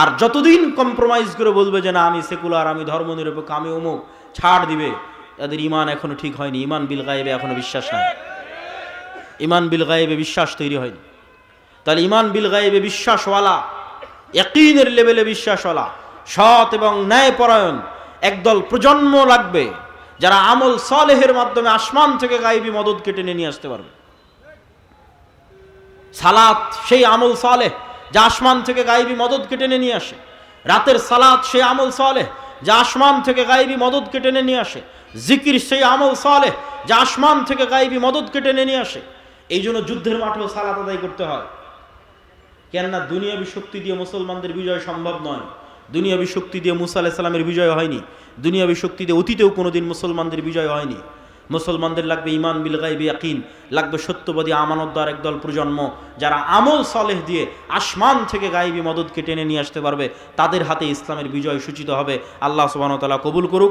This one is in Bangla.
আর যতদিন কম্প্রোমাইজ করে বলবে যে না, আমি সেকুলার আমি ধর্মনিরপেক্ষ, আমি অমুক, ছাড় দিবে, তাদের ইমান এখনও ঠিক হয়নি। ইমান বিল গায়েবে এখনও বিশ্বাস নাই। ইমান বিল গায়েবে বিশ্বাস তৈরি হয়নি। তাহলে ইমান বিল গায়েবে বিশ্বাসওয়ালা একইনের লেভেলে বিশ্বাসওয়ালা, সৎ এবং ন্যায়পরায়ণ একদল প্রজন্ম লাগবে, যারা আমল সলেহের মাধ্যমে আসমান থেকে গায়েবী মদত কেটে নিয়ে আসতে পারবে। সালাত সেই আমল সালেহ যা আসমান থেকে গায়েবী মদত কেটে নিয়ে আসে। রাতের সালাত সেই আমল সালেহ, যা আসমান থেকে গায়েবী মদত কেটে নিয়ে আসে। জিকির সেই আমল সালেহ, যা আসমান থেকে গায়েবী মদত কেটে নিয়ে আসে। এই জন্য যুদ্ধের মাঠেও সালাত আদায় করতে হয়। কেননা দুনিয়াবি শক্তি দিয়ে মুসলমানদের বিজয় সম্ভব নয়। দুনিয়াবি শক্তি দিয়ে মুসা আলাহিসাল্লামের বিজয় হয়নি। দুনিয়াবি শক্তি দিয়ে অতীতেও কোনোদিন মুসলমানদের বিজয় হয়নি। মুসলমানদের লাগবে ইমান বিল গাইবে ইয়াকিন, লাগবে সত্যবাদী আমানতদার একদল প্রজন্ম যারা আমল সালেহ দিয়ে আসমান থেকে গাইবি মদতকে টেনে নিয়ে আসতে পারবে। তাদের হাতে ইসলামের বিজয় সূচিত হবে। আল্লাহ সুবাহতালা কবুল করুক।